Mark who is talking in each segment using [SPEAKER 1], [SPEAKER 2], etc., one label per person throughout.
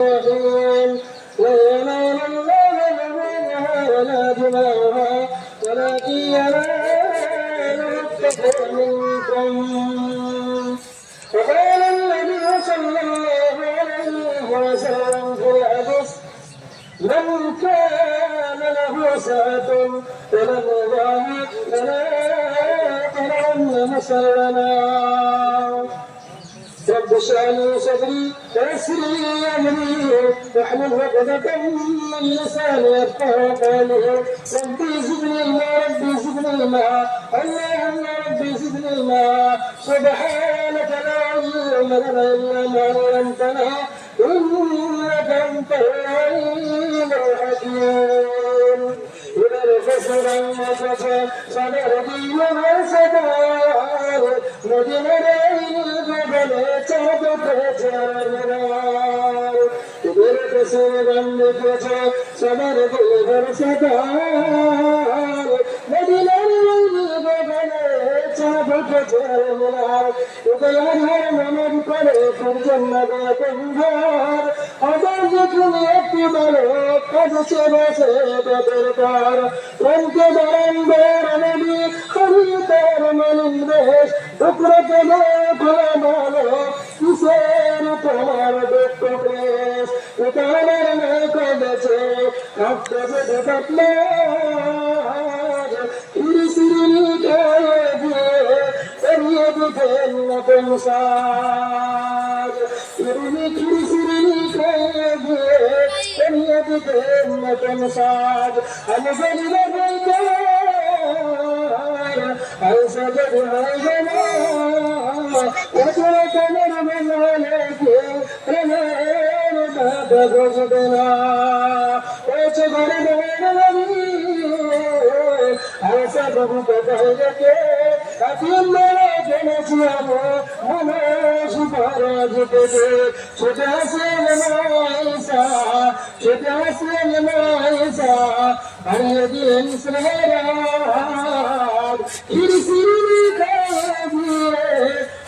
[SPEAKER 1] الرحيم لا ينال الله لحومها ولا دماؤها ولكن يناله التقوى منكم. وقال صلى وسلم في الحديث من كان له سعة ولم يضاعف فلا يقرأن مسلما رب صدري. لي امري واحلل عقدة من لساني يفقه قولي ربي زدني علما ربي زدني علما اللهم ربي زدني علما سبحانك لا علم لنا الا ما علمتنا انك انت العليم الحكيم إذا الفسر وصف صدر دين وصدار مدن মেলে চাঁদ প্রচার তোদের কাছে গন্ধ প্রচার সবার দেবের সকাল মদিনা উঠেছে এদের আধার নামের পরে সূর্যন্ন গন্ধর আবার যখন একটি বলে কাজছে বসে তাদের পর প্রেমকে বারান্দার নদী হরি তার মলিন দেশ টুকরোকে ফলে বলো কিসের তোমার দুঃখ প্রেস উতানের নাই কবেছে কাঁপতেছে দুঃখ سوري کائي مدن ساڌ هل سڄي مڃي برابر ها سڀ بجاءِ ছুটে আসেন মাইসা ছুটে আসেন মাইসা হারিয়ে দিলেন স্নেহরাগ হিরসিরি দিয়ে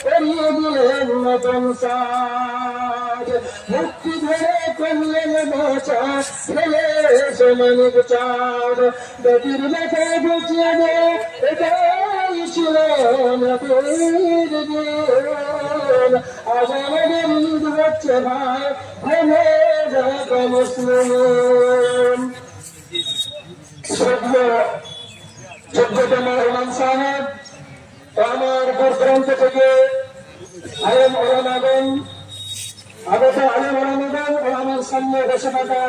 [SPEAKER 1] করিয়ে দিলেন নতুন সাজ মুক্তি ধরে করলেন বাঁচা ছেলে সমানিক চাঁদ। নদীর লেখা গুছিয়ে দে ছিল নদীর দিন আজ আমাদের ঈদ হচ্ছে ভাই ভেঙে যাক মুসলিম শ্রদ্ধ যোগ্যতম ইমাম সাহেব আমার দূর দূরান্ত থেকে সামনে বসে থাকা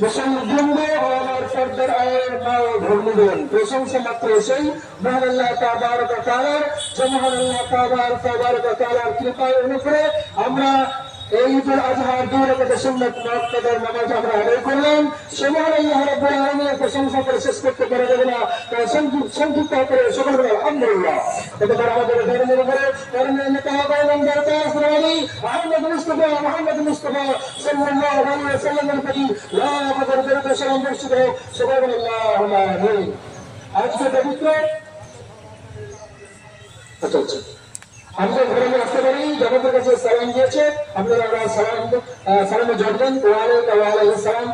[SPEAKER 1] মুসলবৃন্দ ও আমার পর্দার আয়ের ও ধর্মগণ প্রশংসা মাত্র সেই মহান আল্লাহ তাআলার যে মহান আল্লাহ তাবারক তাআলার কৃপায় অনুগ্রহে আমরা এই ঈদুল আজহার দুই রকমের সুন্নত মুআক্কাদার নামাজ আমরা আদায় করলাম। সে মহান আল্লাহ রাব্বুল আলামিনের প্রশংসা করে শেষ করতে পারা যাবে না। তাই সংক্ষিপ্ত সংক্ষিপ্ত করে সকল বলে আলহামদুলিল্লাহ। এবার আমাদের ধর্মের উপরে ধর্মের নেতা সকল আমিন। আজকে পবিত্র আচ্ছা আচ্ছা। আমরা ঘরে আসতে পারি জগতের কাছে সালাম দিয়েছে। আপনারা আমরা সালাম সালামে জড়বেন ওয়ালে ওয়ালে সালাম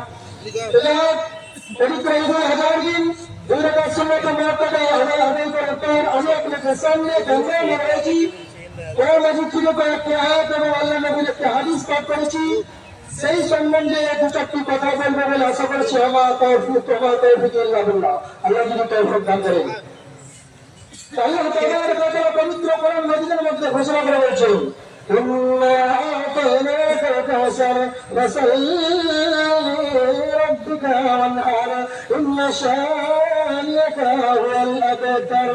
[SPEAKER 1] পবিত্র ঈদ হাজার দিন, দুই রকম সুন্নত মুআক্কাদা আমরা আদায় করার পর আমি আপনাদের সামনে গঙ্গা রয়েছি কোরআন মাজিদ থেকে কয়েকটি আয়াত এবং আল্লাহ নবীর একটি হাদিস পাঠ করেছি। সেই সম্বন্ধে দু চারটি কথা বলব বলে আশা করছি। আমার তৌফিক, তোমার তৌফিক আল্লাহ আল্লাহ যদি তৌফিক দান করেন। আল্লাহ তাআলার কথা পবিত্র কোরআন মাজিদের মধ্যে ঘোষণা করে বলছেন إنا أعطيناك الكوثر فصل لربك وانحر إن شانئك هو الأبتر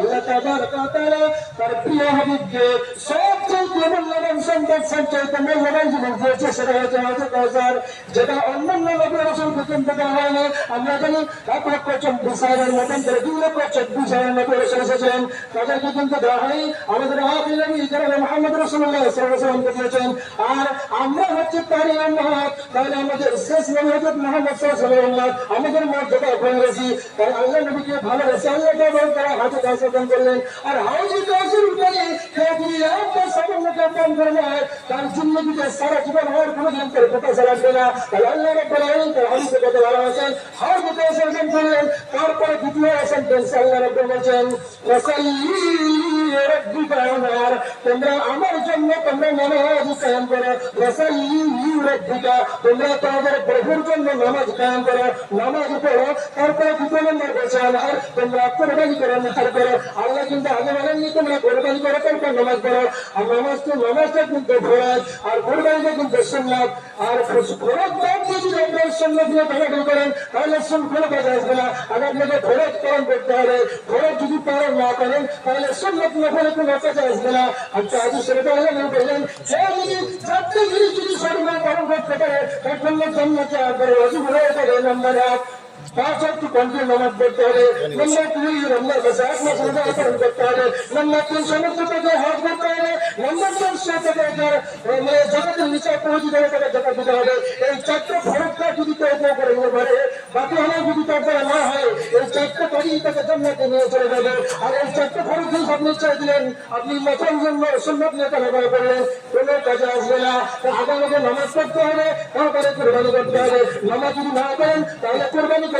[SPEAKER 1] আল্লাহ তাআলা তার প্রিয় হাবিবকে সবচেয়ে মূল্যবান সম্পদ সবচেয়ে মূল্যবান জিনিস দিয়েছে, সেটা হচ্ছে হযরত কাউসার যেটা অন্যান্য নবী রাসূলকে কিন্তু দেওয়া হয়নি। আমরা জানি এক লক্ষ চব্বিশ হাজারের মতন করে দুই লক্ষ চব্বিশ হাজার নবী রাসূল এসেছেন। তাদেরকে কিন্তু দেওয়া হয় আমাদের নবী যারা মুহাম্মদ রাসূলুল্লাহ সাল্লাল্লাহু দিয়েছেন, আর আমরা হচ্ছে তারই উম্মত তাহলে আমাদের শেষ নবী হযরত মুহাম্মদ সাল্লাল্লাহু আমাদের মর্যাদা বেশি তাই আল্লাহ নবীকে ভালোবেসে। আল্লাহ তাআলা তারা হাতে কাজ করলেন। আর হাউজি কাসের উপরে কেউ যদি একটা সামান্য কাম করে নেয়। তার জিন্দগিতে সারা জীবন হওয়ার কোনো দিন করে কথা চালাবে না। তাহলে আল্লাহ রব্বুল আলামিন তার হাদিসে কত ভালোবাসেন হাউজি কাসের করলেন। তারপরে দ্বিতীয় আসেন আল্লাহ রাব্বুল বলছেন ফাসাল্লি রাব্বিকা ওয়ানহার তোমরা আমার জন্য তোমরা নামাজ কায়েম করো। ফাসাল্লি রাব্বিকা, তোমরা তোমাদের প্রভুর জন্য নামাজ কায়েম করো। নামাজ পড়ো, তারপরে দ্বিতীয় নম্বর বলছেন আর তোমরা কোরবানি করো নাহার করো। আল্লাহ কিন্তু আগে বলেননি, তোমরা কোরবানি করো তারপর নামাজ পড়ো। আর নামাজ তো, নামাজটা কিন্তু ফরজ, আর কোরবানিটা কিন্তু সুন্নাত। আর দিয়ে দিয়ে যদি পালন না করেন, তাহলে সুন্নাত না করে কোনো কাজে আসবে না আর তাহলে সেটা আল্লাহ নবী বললেন সে যদি চারটে জিনিস যদি সর্বদা পালন করতে পারে তার নম্বর তিন, সমস্ত টাকা হজ করতে হবে। নম্বর চার সে টাকা মানে জগতের নিচে পৌঁছে দেবে টাকা জাকাত দিতে হবে। এই চারটে ফরকটা যদি কেউ কেউ করে নিতে পারে বাকি হলে যদি তার দ্বারা না হয়, এই চারটে কাজই তাকে জান্নাতে নিয়ে চলে যাবে। আর এই চারটে ফরক যদি আপনি চাই দিলেন, আপনি মাথার জন্য সুন্নত নিয়ে টাকা করলেন, কোনো কাজে আসবে না। আগামীকে নামাজ পড়তে হবে, তারপরে কোরবানি করতে হবে। নামাজ যদি না করেন, তাহলে কোরবানি করে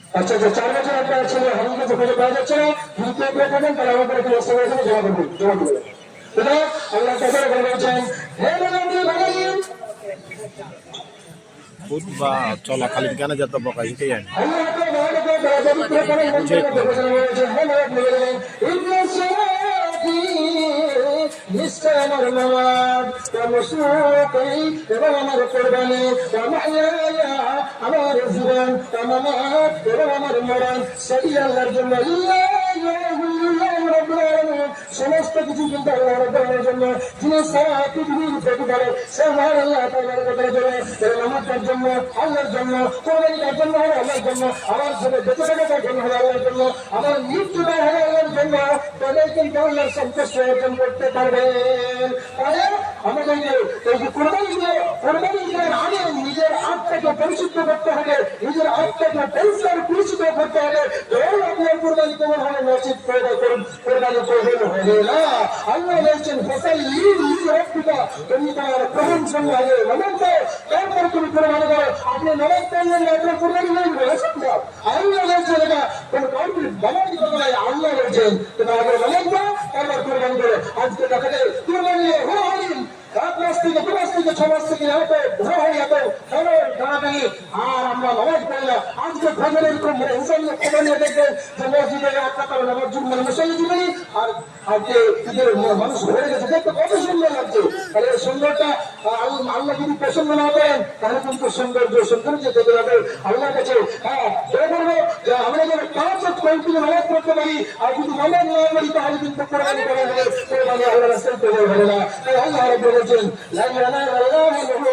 [SPEAKER 1] আচ্ছা আচ্ছা চার বছর আপনার ছেলে হারিয়ে গেছে খুঁজে পাওয়া যাচ্ছে না। যদি কেউ পেয়ে থাকেন তাহলে আমার করে ব্যবস্থা করেছেন জমা করবেন জমা করবেন এটা আল্লাহ তাদের করে হে বানাবি বানাবি
[SPEAKER 2] খুতবা চলাকালীন কেন যত বকা শিখে যায়
[SPEAKER 1] আল্লাহ নিশ্চয় আমার নামাজ নুসুকি এবং আমার কোরবানি মাহইয়ায়া আমার জীবন ওয়া মামাত এবং আমার মরণ, সেই আল্লাহর জন্য সমস্ত কিছু আল্লাহ রাব্বুল জন্য, যিনি সারা পৃথিবীর প্রতিপালে সে মহান আল্লাহ তাআলার কথা জন্য এই নামাজের জন্য, আল্লাহর জন্য কোরবানির জন্য হলো আল্লাহর জন্য, আমার ছেলে বেঁচে থাকার জন্য হলো আল্লাহর জন্য, আমার মৃত্যুটা হলো আল্লাহর জন্য কিন্তু আল্লাহর সন্তুষ্ট অর্জন করতে পারবেন। তাহলে আমাদেরকে এই যে কোরবানি কোরবানি আগে নিজের আত্মাকে পরিশুদ্ধ করতে হবে নিজের আত্মাকে পরিষ্কার পরিচিত করতে হবে তখন আপনার কোরবানি কেমন হবে মসজিদ পয়দা করুন কোরবানি করবেন হবে না আল্লাহ বলছেন ফসল রক্ষিতা তুমি তোমার প্রধান সঙ্গে আগে নমন দাও তারপরে তুমি কোরবানি করো আপনি নমন করলেন না আপনার কোরবানি হয়ে গেলে সম্ভব আল্লাহ বলছেন এটা কোন কাউকে বানানি থেকে দু মাস থেকে ছ মাস থেকে এত ঘোরা হয়ে এত খেলো টানাটানি আর আমরা নামাজ পড়ি না আজকে খবর এরকম মানে হিসাব খবর নিয়ে দেখবেন যে মসজিদে এক টাকা নামাজ জুম মানে মুসল্লি আর আজকে ঈদের মানুষ হয়ে গেছে। দেখতে কত সুন্দর লাগছে। তাহলে এই সুন্দরটা আল্লাহ যদি পছন্দ না করেন তাহলে কিন্তু সৌন্দর্য সৌন্দর্য থেকে যাবে আল্লাহর কাছে হ্যাঁ করব যে আমরা যেন পাঁচ কয়েকদিন নামাজ পড়তে পারি, আর যদি নামাজ না পড়ি, তাহলে কিন্তু কোরবানি করা হবে কোরবানি আল্লাহ রাস্তায় করে হবে না। তাই আল্লাহ বলেছেন La la la la la. know, let.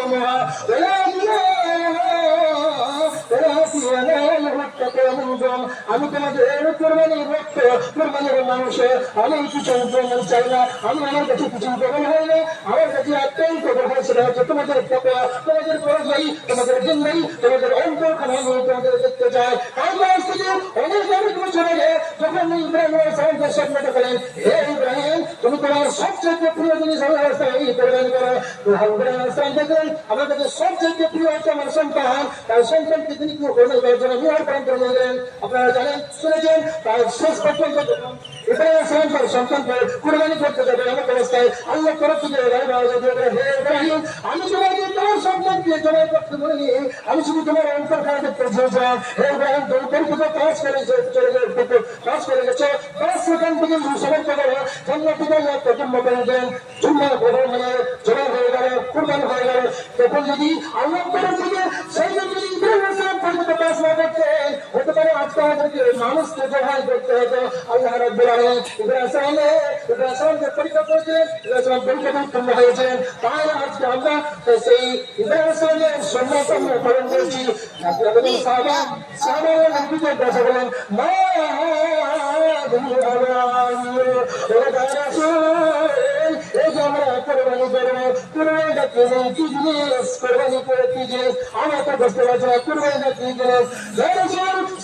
[SPEAKER 1] ইয়ানালুহু আমি তোমাদের কোরবানির রক্ত কোরবানির মাংস আমি কিছু প্রমাণ চাই না, আমি আমার কাছে কিছু প্রমাণ হয় না, আমার কাছে একটাই খবর হয় সেটা হচ্ছে তোমাদের পকোয়া তোমাদের পরাজয়ী, তোমাদের জিন্দাই, তোমাদের অন্তর আমি তোমাদের দেখতে চাই। আল্লাহ থেকে অনেক অনেক বছর আগে যখন ইব্রাহিম সালামকে স্বপ্ন দেখালেন, হে ইব্রাহিম, তুমি তোমার সবচেয়ে প্রিয় জিনিস আল্লাহ রাস্তায় কোরবানি করো ইব্রাহিম দেখলেন, আমার কাছে সবচেয়ে প্রিয় হচ্ছে আমার সন্তান। তাই সন্তানকে তিনি কি করার জন্য বিহার দিলেন আপনারা জানেন, শুনেছেন তাই শেষ পর্যন্ত ইব্রাহিম সালাম তার সন্তানকে কোরবানি করতে যাবে এমন অবস্থায় আল্লাহ তরফ থেকে ইব্রাহিম, আমি তোমাকে তোমার সন্তানকে জবাই করতে বলিনি আমি শুধু তোমার থেকে সেই যদি ইব্রাহিম সালাম পরিচিত কাজ না করতেন করতে আমাদেরকে মানুষকে জবাই করতে হতো আল্লাহ রাব্বুল আলামিন ইব্রাহিম ইব্রাহিমকে পরীক্ষা করেছিলেন ইব্রাহিম পরীক্ষা উত্তীর্ণ হয়েছিলেন তাই আজকে আমরা সেই ইব্রাহিমের সুন্নাত আমরা পালন করছি আপনাদের সাহাবা সাহাবা নবীকে কথা বলেন মা এই যে আমরা কোরবানি করব কোরবানিটা কি জিনিস কি জিনিস কোরবানি করে কি জিনিস আমরা তো বুঝতে পারছি না কোরবানিটা কি জিনিস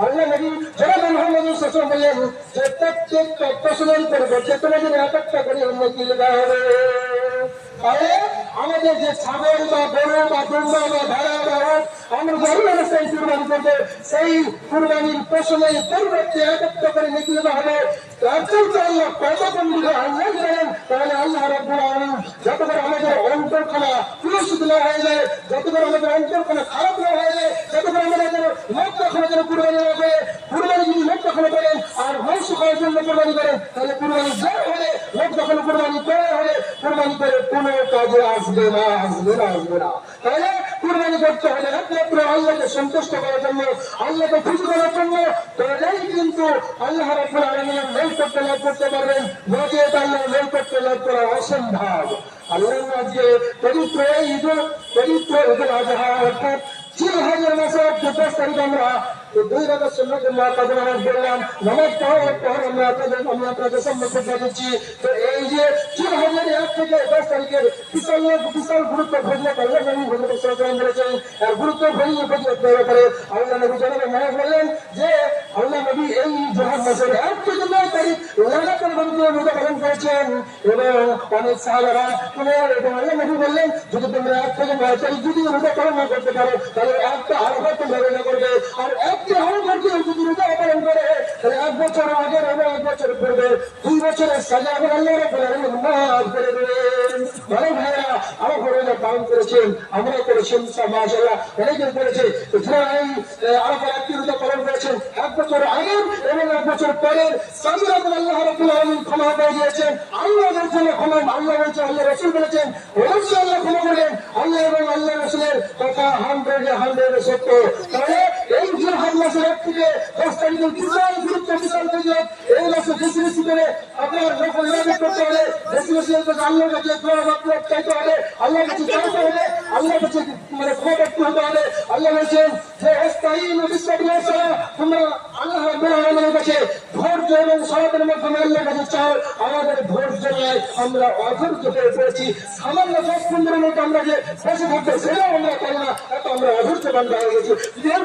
[SPEAKER 1] আল্লাহ নবী জনাব মোহাম্মদ রাসূলুল্লাহ বললেন যে প্রত্যেকটা ফসলের পরিবর্তে তোমাদের এক একটা করে উন্নতি দেওয়া হবে। তাহলে আমাদের যে ছাগল বা গরু বা দুম্বা বা ভেড়া বা হোক আমরা গরু সেই কুরবানি করব, সেই কুরবানির ফসলের পরিবর্তে একত্র করে নিকলে হবে। তাহলে আল্লাহ রব্বুল আলামিন যত আমাদের অন্তরখানা না হয়ে যায় যত করে আমাদের অন্তরখানা খারাপ হয়ে যায় যত করে আমাদের লোক রাখার জন্য কুরবানি হবে। কুরবানি যদি লোক রাখানো করেন আর মাংস খাওয়ার জন্য কুরবানি করেন, তাহলে কুরবানি করে করে তাহলেই কিন্তু আল্লাহ রাব্বুল আলামিনের নৈকট্য লাভ করতে পারবেন। নচেত আল্লাহ নৈকট্য লাভ করা অসম্ভব। আল্লাহর আজকে পবিত্র ঈদ, পবিত্র ঈদুল আজহা, অর্থাৎ তিন হাজার মাসের দশ তারিখ দুই সন্ন্যত আমরা যে তিন এক আর গুরুত্ব ভজনা ভজনা এক যদি তোমরা এক থেকে যদি করতে পারো, তাহলে একটা আরফা তোমরা করবে, আর একটি আরফা দিয়ে যদি রোজা পালন করে তাহলে এক বছর আগের এক বছর পূর্বে, দুই বছরের সাজা এবং আল্লাহ মাফ করে দেবেন। ভালো ভাইয়া আমার ঘরে পালন করেছেন আমরা করেছেন মাসাল্লাহ অনেকে করেছে যারা এই একটি রূপে পালন করেছেন। এক বছর আগের বছর এবং আল্লাহ ক্ষমা করে দিয়েছেন। আল্লাহ বলছেন ক্ষমা আল্লাহ বলছেন, আল্লাহ বলেছেন অবশ্যই আল্লাহ ক্ষমা করবেন। আল্লাহ এবং আল্লাহ কথা সত্য। তাহলে এই যে এক থেকে দশ বিশাল গুরুত্ব, বিশাল এই মাসে বেশি বেশি করে আপনার করতে হবে। বেশি বেশি কাছে কাছে হবে। কাছে মানে ক্ষমা করতে হতে হবে আল্লাহ বলছেন যে ইস্তাইনু সালাহ তোমরা আল্লাহ রাব্বুল কাছে ধৈর্য এবং সালাতের মাধ্যমে আল্লাহর কাছে চাও। আমাদের ধৈর্য নয় আমরা অধৈর্য হয়ে পড়েছি। সামান্য দশ পনেরো মিনিট আমরা যে বসে থাকতে সেটাও আমরা পারি না এত আমরা অধৈর্য বান্ধা হয়ে গেছি। যদি এর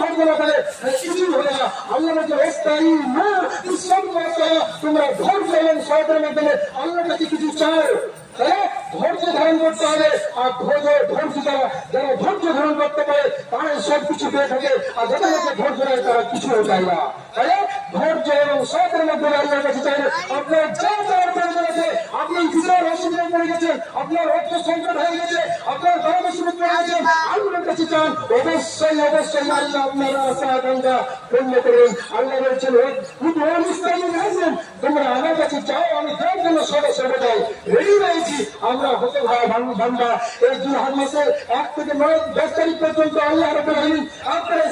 [SPEAKER 1] ধৈর্য না পেলে কিছুই হবে না। আল্লাহ বলছে ইস্তাইনু তোমরা ধৈর্য এবং সালাতের মাধ্যমে আল্লাহর কাছে কিছু চাও। ধৈর্য ধারণ করতে হবে, আর ধৈর্য ধৈর্য যারা যারা ধৈর্য ধারণ করতে পারে, তারাই সব কিছু পেয়ে থাকে, আর যারা ধৈর্য নেয় তারা কিছু চায় না। তাই ধৈর্য এবং সতের মাধ্যমে আল্লাহর কাছে চাইলে আপনার যা চাওয়ার প্রয়োজন আছে, আপনি কিসের অসুবিধায় পড়ে গেছেন, আপনার অর্থ সংকট হয়ে গেছে, আপনার ধর্ম সুবিধা হয়ে গেছেন, আল্লাহর কাছে চান, অবশ্যই অবশ্যই, আল্লাহ আপনার আশা, আকাঙ্ক্ষা পূর্ণ করবেন আল্লাহ বলছেন কিন্তু অনুষ্ঠানে আসবেন তোমরা আমার কাছে চাও আমি তার জন্য সদা সর্বদাই রেডি রয়েছি আমরা হতে ভাই বান্দা এই হাত মাসের এক থেকে নয় দশ তারিখ পর্যন্ত আল্লাহ আপনার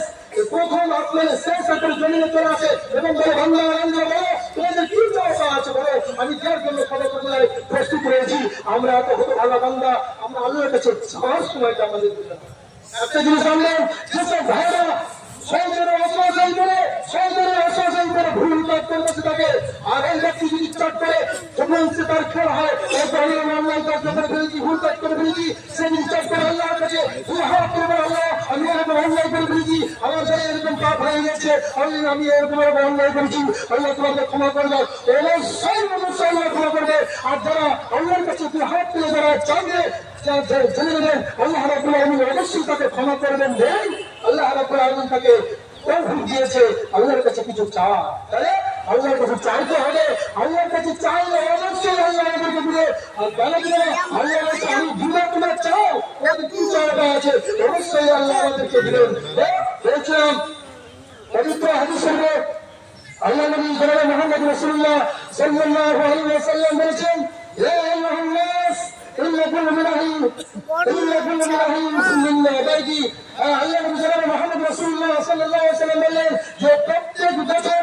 [SPEAKER 1] প্রথম আপনার শেষ আপনার জমিনে চলে আসে এবং বলে, বাংলা বাংলা, বলো, তোমাদের কি চাওয়া আছে? বলো, আমি যার জন্য সদা সর্বদাই প্রস্তুত রয়েছি। আমরা এত হতে ভালো বান্দা আমরা আল্লাহর কাছে সবার সময়টা আমাদের একটা জিনিস জানলাম যেসব ভাইরা সৌদের অসহসাই করে করে ভুল কাজ করে বসে থাকে আর এই ব্যক্তি যদি করে যখন সে তার খেয়াল হয়। ভুল করে ফেলেছি সে যদি করে আল্লাহর কাছে তুই হাত করে আল্লাহ। আমি এরকম অন্যায় করে ফেলেছি, আমার সাথে পাপ হয়ে গেছে। আমি এরকম তোমাকে ক্ষমা করে দাও। অবশ্যই অবশ্যই আল্লাহ ক্ষমা আর যারা আল্লাহর কাছে তুই হাত তুলে যারা চাঁদে জেনে নেবেন, আল্লাহ রাবুল আলমিন তাকে ক্ষমা করবেন। দেন আল্লাহ রাবুল আলমিন তাকে দিয়েছে, আল্লাহর কাছে কিছু চাওয়া তাহলে আল্লাহর কাছে চাইতে হবে আল্লাহর কাছে চাইলে অবশ্যই আল্লাহ আমাদেরকে দিবে। আর বলে না, আল্লাহর কাছে আমি দিব তোমার চাও? ওদের কি চাওয়াটা আছে? অবশ্যই আল্লাহ আমাদেরকে দিবেন। বলছিলাম পবিত্র মধ্যে আল্লাহ নবী জনাব মুহাম্মদ রাসূলুল্লাহ সাল্লাল্লাহু আলাইহি ওয়াসাল্লাম বলেছেন ইয়া আইয়ুহান নাস মুহাম্মদ রাসূলুল্লাহ সাল্লাল্লাহু আলাইহি ওয়াসাল্লাম বললেন যে প্রত্যেক বছর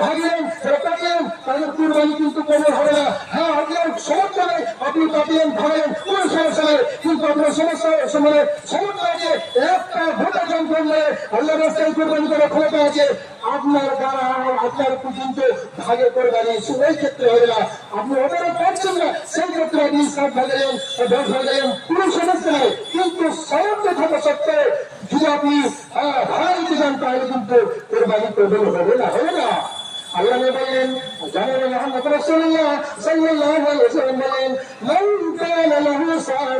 [SPEAKER 1] ভাগলেন হ্যাঁ আপনার সমস্যা নেই। ভাগলেন কিন্তু ভাগে কোরবানি ওই ক্ষেত্রে হবে আপনি ওটারও পারছেন না, সেই সাত ভাগেন দশ ভাগেন কোনো সমস্যা কিন্তু সামর্থ্য থাকা সত্ত্বেও যদি আপনি আহ, ভাড়া দিতে চান তাহলে কিন্তু কোরবানি করবেন হবে না হবে না। আল্লাহ নবী বললেন জানেন মোহাম্মদ রাসূলুল্লাহ সাল্লাল্লাহু আলাইহি ওয়াসাল্লাম বলেন মান কানা লাহু সাআত